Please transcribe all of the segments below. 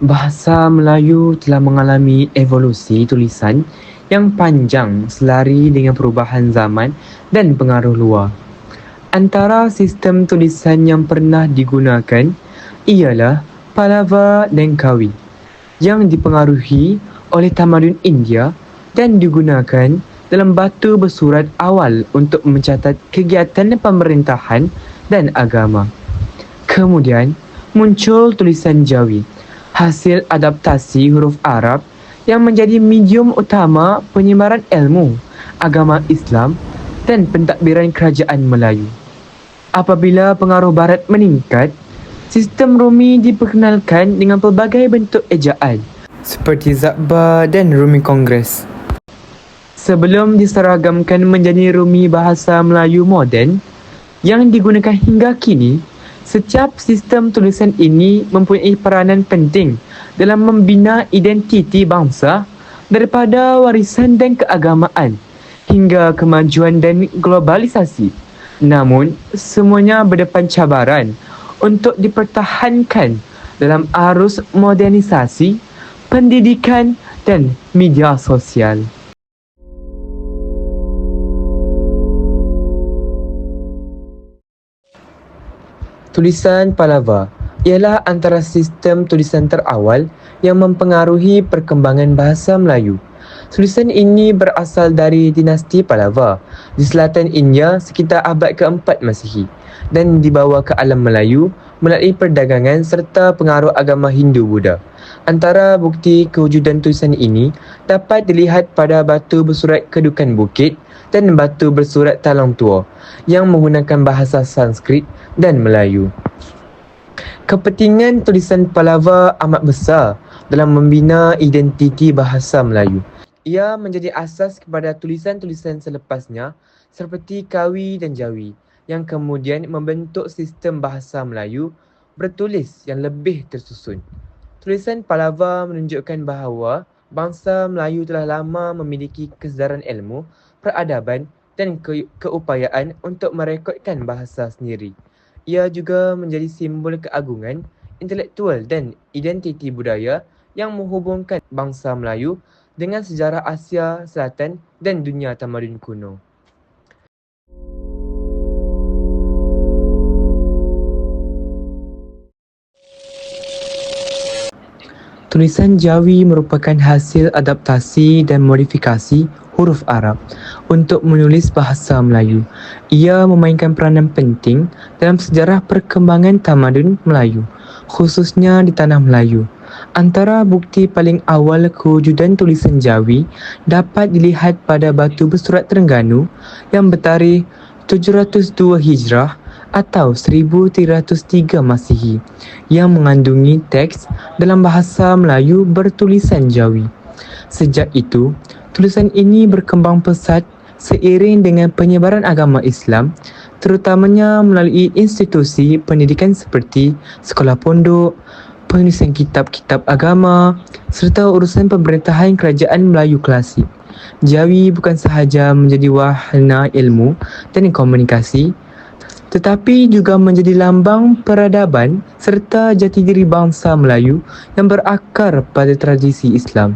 Bahasa Melayu telah mengalami evolusi tulisan yang panjang selari dengan perubahan zaman dan pengaruh luar. Antara sistem tulisan yang pernah digunakan ialah Palava dan Kawi yang dipengaruhi oleh tamadun India dan digunakan dalam batu bersurat awal untuk mencatat kegiatan pemerintahan dan agama. Kemudian muncul tulisan Jawi, hasil adaptasi huruf Arab yang menjadi medium utama penyebaran ilmu, agama Islam dan pentadbiran kerajaan Melayu. Apabila pengaruh barat meningkat, sistem Rumi diperkenalkan dengan pelbagai bentuk ejaan seperti Zabba dan Rumi Kongres. Sebelum diseragamkan menjadi Rumi bahasa Melayu moden yang digunakan hingga kini, setiap sistem tulisan ini mempunyai peranan penting dalam membina identiti bangsa daripada warisan dan keagamaan hingga kemajuan dan globalisasi. Namun, semuanya berdepan cabaran untuk dipertahankan dalam arus modernisasi, pendidikan dan media sosial. Tulisan Palava ialah antara sistem tulisan terawal yang mempengaruhi perkembangan bahasa Melayu. Tulisan ini berasal dari dinasti Palava di selatan India sekitar abad keempat Masihi dan dibawa ke alam Melayu melalui perdagangan serta pengaruh agama Hindu-Buddha. Antara bukti kewujudan tulisan ini dapat dilihat pada batu bersurat kedukan bukit dan batu bersurat talang tua yang menggunakan bahasa Sanskrit dan Melayu. Kepentingan tulisan Palava amat besar dalam membina identiti bahasa Melayu. Ia menjadi asas kepada tulisan-tulisan selepasnya seperti Kawi dan Jawi yang kemudian membentuk sistem bahasa Melayu bertulis yang lebih tersusun. Tulisan Palava menunjukkan bahawa bangsa Melayu telah lama memiliki kesedaran ilmu, peradaban dan ke- keupayaan untuk merekodkan bahasa sendiri. Ia juga menjadi simbol keagungan, intelektual dan identiti budaya yang menghubungkan bangsa Melayu dengan sejarah Asia Selatan dan dunia tamadun kuno. Tulisan Jawi merupakan hasil adaptasi dan modifikasi huruf Arab untuk menulis bahasa Melayu. Ia memainkan peranan penting dalam sejarah perkembangan tamadun Melayu, khususnya di tanah Melayu. Antara bukti paling awal kewujudan tulisan Jawi dapat dilihat pada batu bersurat Terengganu yang bertarikh 702 Hijrah atau 1303 Masihi yang mengandungi teks dalam bahasa Melayu bertulisan Jawi. Sejak itu, tulisan ini berkembang pesat seiring dengan penyebaran agama Islam terutamanya melalui institusi pendidikan seperti sekolah pondok, penulisan kitab-kitab agama serta urusan pemerintahan kerajaan Melayu klasik. Jawi bukan sahaja menjadi wahana ilmu dan komunikasi tetapi juga menjadi lambang peradaban serta jati diri bangsa Melayu yang berakar pada tradisi Islam.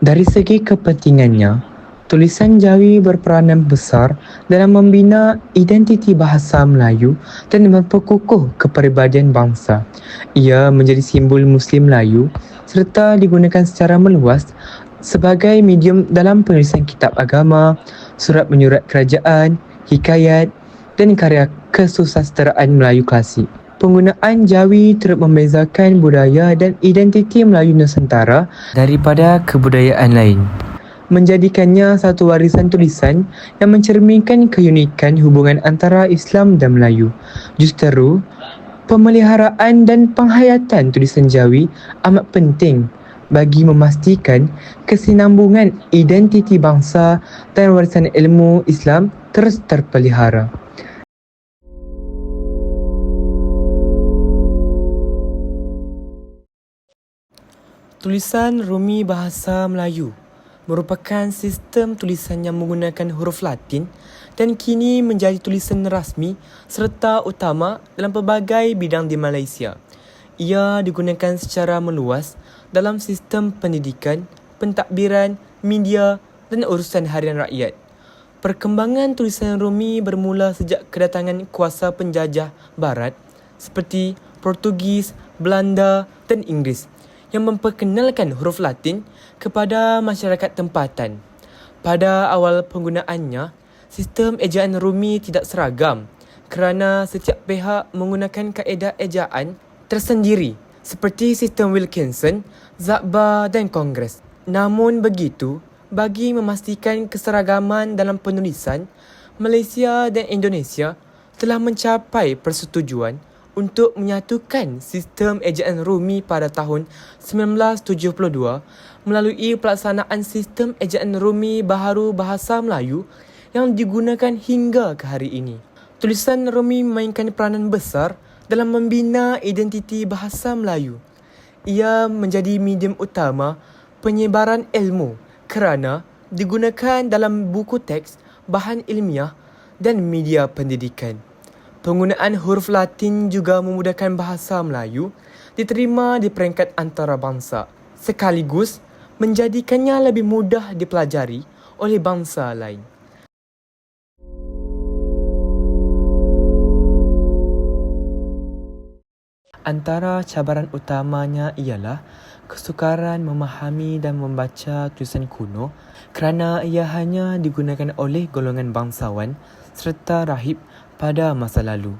Dari segi kepentingannya, tulisan Jawi berperanan besar dalam membina identiti bahasa Melayu dan memperkukuh kepribadian bangsa. Ia menjadi simbol Muslim Melayu serta digunakan secara meluas sebagai medium dalam penulisan kitab agama, surat menyurat kerajaan, hikayat dan karya kesusasteraan Melayu klasik. Penggunaan Jawi turut membezakan budaya dan identiti Melayu Nusantara daripada kebudayaan lain. Menjadikannya satu warisan tulisan yang mencerminkan keunikan hubungan antara Islam dan Melayu. Justeru, pemeliharaan dan penghayatan tulisan Jawi amat penting bagi memastikan kesinambungan identiti bangsa dan warisan ilmu Islam terus terpelihara. Tulisan Rumi Bahasa Melayu merupakan sistem tulisan yang menggunakan huruf Latin dan kini menjadi tulisan rasmi serta utama dalam pelbagai bidang di Malaysia. Ia digunakan secara meluas dalam sistem pendidikan, pentadbiran, media dan urusan harian rakyat. Perkembangan tulisan Rumi bermula sejak kedatangan kuasa penjajah barat seperti Portugis, Belanda dan Inggeris yang memperkenalkan huruf Latin kepada masyarakat tempatan. Pada awal penggunaannya, sistem ejaan Rumi tidak seragam kerana setiap pihak menggunakan kaedah ejaan tersendiri seperti sistem Wilkinson, Zakba dan Kongres. Namun begitu, bagi memastikan keseragaman dalam penulisan, Malaysia dan Indonesia telah mencapai persetujuan untuk menyatukan sistem ejaan Rumi pada tahun 1972 melalui pelaksanaan sistem ejaan Rumi baharu bahasa Melayu yang digunakan hingga ke hari ini. Tulisan Rumi memainkan peranan besar dalam membina identiti bahasa Melayu. Ia menjadi medium utama penyebaran ilmu kerana digunakan dalam buku teks, bahan ilmiah dan media pendidikan. Penggunaan huruf Latin juga memudahkan bahasa Melayu diterima di peringkat antarabangsa sekaligus menjadikannya lebih mudah dipelajari oleh bangsa lain. Antara cabaran utamanya ialah kesukaran memahami dan membaca tulisan kuno kerana ia hanya digunakan oleh golongan bangsawan serta rahib pada masa lalu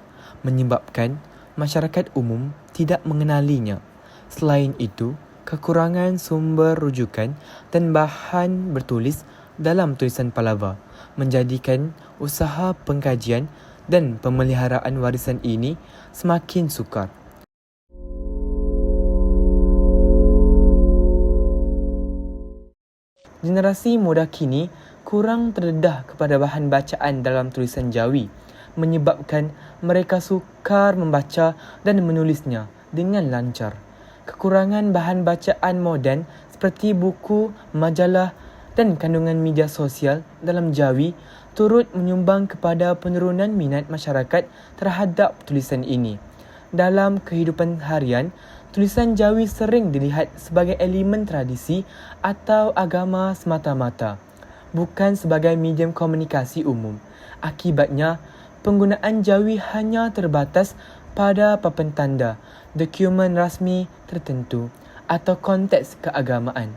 menyebabkan masyarakat umum tidak mengenalinya. Selain itu, kekurangan sumber rujukan dan bahan bertulis dalam tulisan Palava menjadikan usaha pengkajian dan pemeliharaan warisan ini semakin sukar. Generasi muda kini kurang terdedah kepada bahan bacaan dalam tulisan Jawi menyebabkan mereka sukar membaca dan menulisnya dengan lancar. Kekurangan bahan bacaan moden seperti buku, majalah dan kandungan media sosial dalam Jawi turut menyumbang kepada penurunan minat masyarakat terhadap tulisan ini. Dalam kehidupan harian, tulisan Jawi sering dilihat sebagai elemen tradisi atau agama semata-mata, bukan sebagai medium komunikasi umum. Akibatnya, penggunaan Jawi hanya terbatas pada papan tanda, dokumen rasmi tertentu atau konteks keagamaan.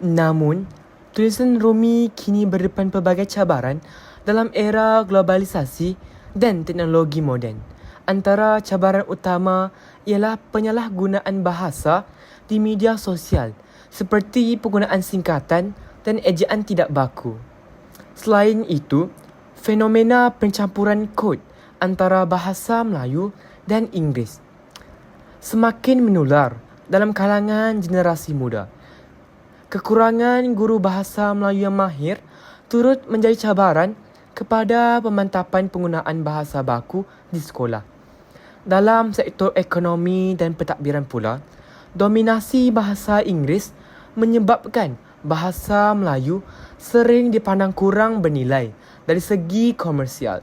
Namun, tulisan Rumi kini berdepan pelbagai cabaran dalam era globalisasi dan teknologi moden. Antara cabaran utama ialah penyalahgunaan bahasa di media sosial seperti penggunaan singkatan dan ejaan tidak baku. Selain itu, fenomena pencampuran kod antara bahasa Melayu dan Inggeris semakin menular dalam kalangan generasi muda. Kekurangan guru bahasa Melayu yang mahir turut menjadi cabaran kepada pemantapan penggunaan bahasa baku di sekolah. Dalam sektor ekonomi dan pentadbiran pula, dominasi bahasa Inggeris menyebabkan bahasa Melayu sering dipandang kurang bernilai dari segi komersial.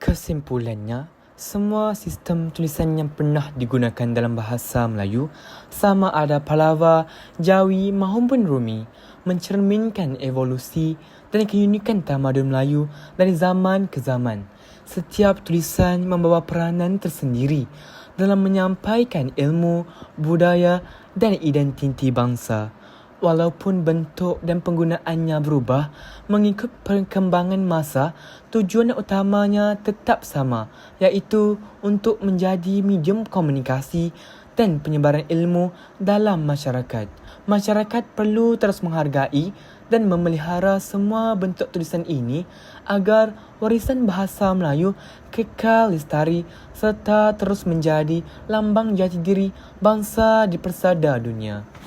Kesimpulannya, semua sistem tulisan yang pernah digunakan dalam bahasa Melayu sama ada Palava, Jawi maupun Rumi mencerminkan evolusi dan keunikan tamadun Melayu dari zaman ke zaman. Setiap tulisan membawa peranan tersendiri dalam menyampaikan ilmu, budaya dan identiti bangsa. Walaupun bentuk dan penggunaannya berubah mengikut perkembangan masa, tujuan utamanya tetap sama iaitu untuk menjadi medium komunikasi dan penyebaran ilmu dalam masyarakat. Masyarakat perlu terus menghargai dan memelihara semua bentuk tulisan ini agar warisan bahasa Melayu kekal lestari serta terus menjadi lambang jati diri bangsa di persada dunia.